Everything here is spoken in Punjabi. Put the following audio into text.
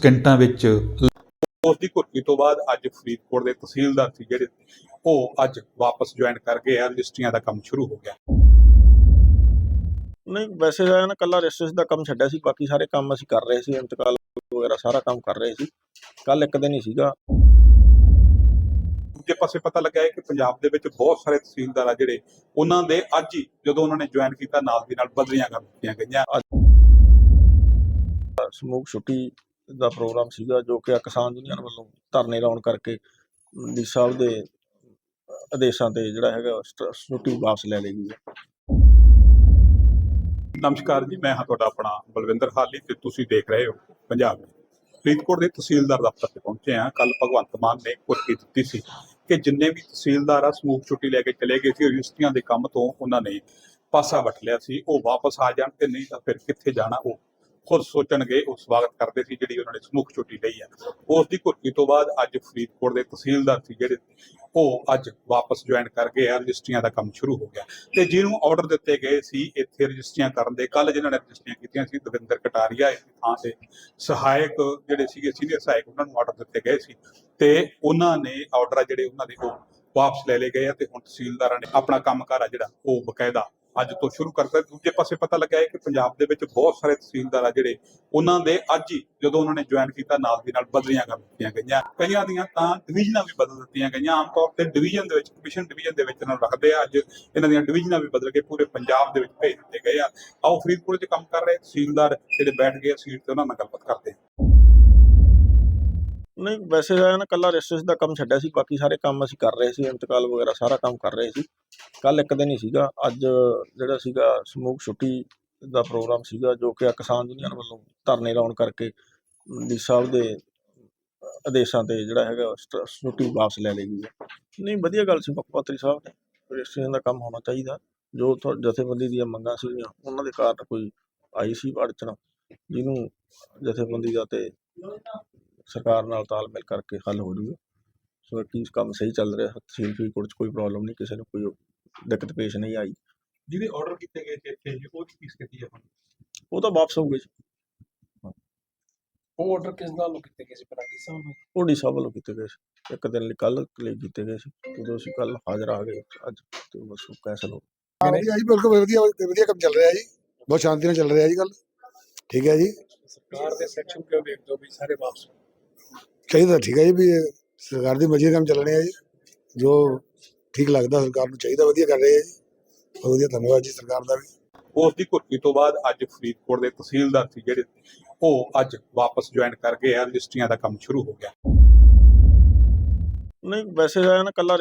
ਸਕਿੰਟਾਂ ਵਿੱਚ ਉਸ ਦੀ ਕੁਰਕੀ ਤੋਂ ਬਾਅਦ ਅੱਜ ਫਰੀਦਕੋਟ ਦੇ ਤਹਿਸੀਲਦਾਰ ਸੀ ਜਿਹੜੇ ਉਹ ਅੱਜ ਵਾਪਸ ਜੁਆਇਨ ਕਰ ਗਏ ਆ ਰਜਿਸਟਰੀਆਂ ਦਾ ਕੰਮ ਸ਼ੁਰੂ ਹੋ ਗਿਆ। ਨਹੀਂ ਵੈਸੇ ਹੈ ਨਾ ਕੱਲਾ ਰਜਿਸਟ੍ਰੇਸ਼ਨ ਦਾ ਕੰਮ ਛੱਡਿਆ ਸੀ ਬਾਕੀ ਸਾਰੇ ਕੰਮ ਅਸੀਂ ਕਰ ਰਹੇ ਸੀ ਇੰਤਕਾਲ ਵਗੈਰਾ ਸਾਰਾ ਕੰਮ ਕਰ ਰਹੇ ਸੀ। ਕੱਲ ਇੱਕ ਦਿਨ ਹੀ ਸੀਗਾ। ਦੂਜੇ ਪਾਸੇ ਪਤਾ ਲੱਗਾ ਹੈ ਕਿ ਪੰਜਾਬ ਦੇ ਵਿੱਚ ਬਹੁਤ ਸਾਰੇ ਤਹਿਸੀਲਦਾਰ ਆ ਜਿਹੜੇ ਉਹਨਾਂ ਦੇ ਅੱਜ ਹੀ ਜਦੋਂ ਉਹਨਾਂ ਨੇ ਜੁਆਇਨ ਕੀਤਾ ਨਾਲ ਦੀ ਨਾਲ ਬਦਲੀਆਂ ਕਰ ਦਿੱਤੀਆਂ ਗਈਆਂ। ਸਮੂਹ ਛੁੱਟੀ ਦਾ ਪ੍ਰੋਗਰਾਮ ਸੀਗਾ ਜੋ ਕਿ ਕਿਸਾਨ ਯੂਨੀਅਨ ਵੱਲੋਂ ਧਰਨੇ ਲਾਉਣ ਕਰਕੇ ਡੀ ਸਾਹਿਬ ਦੇ ਆਦੇਸ਼ਾਂ ਤੇ ਜਿਹੜਾ ਹੈਗਾ ਛੁੱਟੀ ਵਾਪਸ ਲੈ ਲਈ ਗਈ ਹੈ। ਨਮਸਕਾਰ ਜੀ, ਮੈਂ ਹਾਂ ਤੁਹਾਡਾ ਆਪਣਾ ਬਲਵਿੰਦਰ ਹਾਲੀ ਤੇ ਤੁਸੀਂ ਦੇਖ ਰਹੇ ਹੋ ਪੰਜਾਬ ਫਰੀਦਕੋਟ ਦੇ ਤਹਿਸੀਲਦਾਰ ਦਫ਼ਤਰ ਤੇ ਪਹੁੰਚੇ ਆ ਕੱਲ ਭਗਵੰਤ ਮਾਨ ਨੇ ਕੁਰਕੀ ਦਿੱਤੀ ਸੀ ਕਿ ਜਿੰਨੇ ਵੀ ਤਹਿਸੀਲਦਾਰ ਆ, ਸਮੂਹ ਛੁੱਟੀ ਲੈ ਕੇ ਚਲੇ ਗਏ ਸੀ ਯੂਨੀਵਰਸਿਟੀਆਂ ਦੇ ਕੰਮ ਤੋਂ ਉਹਨਾਂ ਨੇ ਪਾਸਾ ਵਟ ਲਿਆ ਸੀ, ਉਹ ਵਾਪਸ ਆ ਜਾਣ ਤੇ ਨਹੀਂ, ਤਾਂ ਫਿਰ ਕਿੱਥੇ ਜਾਣਾ ਉਹ ਖੁਦ ਸੋਚਣਗੇ ਉਹ ਸਵਾਗਤ ਕਰਦੇ ਸੀ ਜਿਹੜੀ ਉਹਨਾਂ ਨੇ ਸਮੂਹ ਛੁੱਟੀ ਲਈ ਆ। ਉਸ ਦੀ ਕੁਰਕੀ ਤੋਂ ਬਾਅਦ ਅੱਜ ਫਰੀਦਕੋਟ ਦੇ ਤਹਿਸੀਲਦਾਰ ਸੀ ਜਿਹੜੇ ਉਹ ਅੱਜ ਵਾਪਸ ਜੁਆਇਨ ਕਰ ਗਏ ਆ, ਰਜਿਸਟਰੀਆਂ ਦਾ ਕੰਮ ਸ਼ੁਰੂ ਹੋ ਗਿਆ। ਤੇ ਜਿਹਨੂੰ ਆਰਡਰ ਦਿੱਤੇ ਗਏ ਸੀ, ਇੱਥੇ ਰਜਿਸਟਰੀਆਂ ਕਰਨ ਦੇ ਕੱਲ ਜਿਨ੍ਹਾਂ ਨੇ ਰਜਿਸਟਰੀਆਂ ਕੀਤੀਆਂ ਸੀ, ਦਵਿੰਦਰ ਕਟਾਰੀਆ ਇਸ ਥਾਂ ਤੇ ਸਹਾਇਕ ਜਿਹੜੇ ਸੀਗੇ, ਸੀਨੀਅਰ ਸਹਾਇਕ ਉਹਨਾਂ ਨੂੰ ਆਰਡਰ ਦਿੱਤੇ ਗਏ ਸੀ। ਤੇ ਉਹਨਾਂ ਨੇ ਆਰਡਰ ਆ ਜਿਹੜੇ ਉਹਨਾਂ ਦੇ ਉਹ ਵਾਪਸ ਲੈ ਲਏ ਗਏ ਆ ਤੇ ਹੁਣ ਤਹਿਸੀਲਦਾਰਾਂ ਨੇ ਆਪਣਾ ਕੰਮਕਾਰ ਆ ਜਿਹੜਾ ਉਹ ਬਕਾਇਦਾ ਅੱਜ ਤੋਂ ਸ਼ੁਰੂ ਕਰਤਾ। ਦੂਜੇ ਪਾਸੇ ਪਤਾ ਲੱਗਾ ਹੈ ਕਿ ਪੰਜਾਬ ਦੇ ਵਿੱਚ ਬਹੁਤ ਸਾਰੇ ਤਹਿਸੀਲਦਾਰ ਆ ਜਿਹੜੇ ਉਹਨਾਂ ਦੇ ਅੱਜ ਹੀ ਜਦੋਂ ਉਹਨਾਂ ਨੇ ਜੁਆਇਨ ਕੀਤਾ, ਨਾਲ ਦੀ ਨਾਲ ਬਦਲੀਆਂ ਕਰ ਦਿੱਤੀਆਂ ਗਈਆਂ। ਕਈਆਂ ਦੀਆਂ ਤਾਂ ਡਿਵੀਜ਼ਨਾਂ ਵੀ ਬਦਲ ਦਿੱਤੀਆਂ ਗਈਆਂ। ਆਮ ਤੌਰ ਤੇ ਡਿਵੀਜ਼ਨ ਦੇ ਵਿੱਚ ਕਮਿਸ਼ਨ ਡਿਵੀਜ਼ਨ ਦੇ ਵਿੱਚ ਇਹਨਾਂ ਨੂੰ ਰੱਖਦੇ ਆ। ਅੱਜ ਇਹਨਾਂ ਦੀਆਂ ਡਿਵੀਜ਼ਨਾਂ ਵੀ ਬਦਲ ਕੇ ਪੂਰੇ ਪੰਜਾਬ ਦੇ ਵਿੱਚ ਭੇਜ ਦਿੱਤੇ ਗਏ ਆ। ਆਓ ਫਰੀਦਕੋਟ 'ਚ ਕੰਮ ਕਰ ਰਹੇ ਤਹਿਸੀਲਦਾਰ ਜਿਹੜੇ ਬੈਠ ਗਏ ਸੀਟ ਤੇ, ਉਹਨਾਂ ਨਾਲ ਗੱਲਬਾਤ ਕਰਦੇ ਆ। ਨਹੀਂ, ਵੈਸੇ ਨਾ ਕੱਲਾ ਰਜਿਸਟ੍ਰੇਸ਼ਨ ਦਾ ਕੰਮ ਛੱਡਿਆ ਸੀ। ਬਾਕੀ ਸਾਰੇ ਕੰਮ ਅਸੀਂ ਕਰ ਰਹੇ ਸੀ। ਇੰਤਕਾਲ ਵਗੈਰਾ ਸਾਰਾ ਕੰਮ ਕਰ ਰਹੇ ਸੀ। ਕੱਲ ਇੱਕ ਦਿਨ ਹੀ ਸੀਗਾ, ਅੱਜ ਜਿਹੜਾ ਸੀਗਾ ਸਮੂਹ ਛੁੱਟੀ ਦਾ ਪ੍ਰੋਗਰਾਮ ਸੀਗਾ, ਜੋ ਕਿ ਕਿਸਾਨ ਯੂਨੀਅਨ ਵੱਲੋਂ ਧਰਨੇ ਲਾਉਣ ਕਰਕੇ ਡੀ ਸਾਹਿਬ ਦੇ ਆਦੇਸ਼ਾਂ ਤੇ ਜਿਹੜਾ ਹੈਗਾ ਸਟ- ਛੁੱਟੀ ਵਾਪਸ ਲੈ ਲਈ ਗਈ ਹੈ। ਨਹੀਂ, ਵਧੀਆ ਗੱਲ ਸੀ ਮੁੱਖ ਮੰਤਰੀ ਸਾਹਿਬ ਨੇ, ਰਜਿਸਟ੍ਰੇਸ਼ਨ ਦਾ ਕੰਮ ਹੋਣਾ ਚਾਹੀਦਾ, ਜੋ ਜਥੇਬੰਦੀ ਦੀਆਂ ਮੰਗਾਂ ਸੀਗੀਆਂ, ਉਹਨਾਂ ਦੇ ਕਾਰਨ ਕੋਈ ਆਈ ਸੀ ਅੜਚਣ, ਜਿਹਨੂੰ ਜਥੇਬੰਦੀ ਦਾ ਤੇ ਸਰਕਾਰ ਨਾਲ ਤਾਲਮੇਲ ਕਰਕੇ ਹੱਲ ਹੋ ਜੂਗਾ। ਸੋ ਕੀ ਕੰਮ ਸਹੀ ਚੱਲ ਰਿਹਾ ਤਹਿਸੀਲ ਫਰੀਦਕੋਟ 'ਚ ਕੋਈ ਪ੍ਰੋਬਲਮ ਨਹੀਂ ਕਿਸੇ ਨੂੰ ਕੋਈ ਦਿੱਕਤ ਪੇਸ਼ ਨਹੀਂ ਆਈ। ਜਿਹਦੇ ਆਰਡਰ ਕੀਤੇ ਗਏ ਸੀ ਇੱਥੇ ਜੀ ਉਹ ਕੀ ਸਥਿਤੀ ਹੈ ਹੁਣ ਉਹ ਤਾਂ ਵਾਪਸ ਹੋਊਗੇ ਜੀ ਉਹ ਆਰਡਰ ਕਿਸ ਨਾਲ ਕੀਤੇ ਗਏ ਸੀ? ਪਰਾਗੀ ਸਾਹਿਬ ਨੂੰ ਉਹ ਡੀ ਸਾਹਿਬ ਵੱਲੋਂ ਕੀਤੇ ਗਏ ਸੀ। ਇੱਕ ਦਿਨ ਲਈ ਕੱਲ ਲਈ ਕੀਤੇ ਗਏ ਸੀ। ਜਦੋਂ ਅਸੀਂ ਕੱਲ ਹਾਜ਼ਰ ਆ ਗਏ ਅੱਜ ਤੇ ਬਸ ਉਹ ਕੈਂਸਲ ਹੋ ਹਾਂ ਜੀ ਜੀ ਬਿਲਕੁਲ ਵਧੀਆ ਵਧੀਆ ਕੰਮ ਚੱਲ ਰਿਹਾ ਜੀ। ਬਹੁਤ ਸ਼ਾਂਤੀ ਨਾਲ ਚੱਲ ਰਿਹਾ ਜੀ ਗੱਲ। ਠੀਕ ਹੈ ਜੀ। ਸਰਕਾਰ ਦੇ ਸੈਕਸ਼ਨ ਕਿਉਂ ਵੇਖ ਦੋ ਵੀ ਸਾਰੇ ਵਾਪਸ ਚਾਹੀਦਾ ਠੀਕ ਹੈ ਜੀ ਵੀ ਇਹ ਸਰਕਾਰ ਦੀ ਮਰਜ਼ੀ ਕੰਮ ਚੱਲਣੇ ਆ ਜੀ। ਜੋ ਠੀਕ ਲੱਗਦਾ ਸਰਕਾਰ ਨੂੰ ਚਾਹੀਦਾ ਵਧੀਆ ਕਰ ਰਹੇ ਆ ਜੀ। ਬਹੁਤ ਵਧੀਆ ਧੰਨਵਾਦ ਜੀ ਸਰਕਾਰ ਦਾ ਵੀ। ਉਸ ਦੀ ਕੁਰਕੀ ਤੋਂ ਬਾਅਦ ਅੱਜ ਫਰੀਦਕੋਟ ਦੇ ਤਹਿਸੀਲਦਾਰ ਸੀ ਜਿਹੜੇ ਉਹ ਅੱਜ ਵਾਪਸ ਜੁਆਇਨ ਕਰ ਗਏ ਆ ਰਜਿਸਟਰੀਆਂ ਦਾ ਕੰਮ ਸ਼ੁਰੂ ਹੋ ਗਿਆ। ਨਹੀਂ ਵੈਸੇ ਹੈ ਨਾ ਕੱਲਾ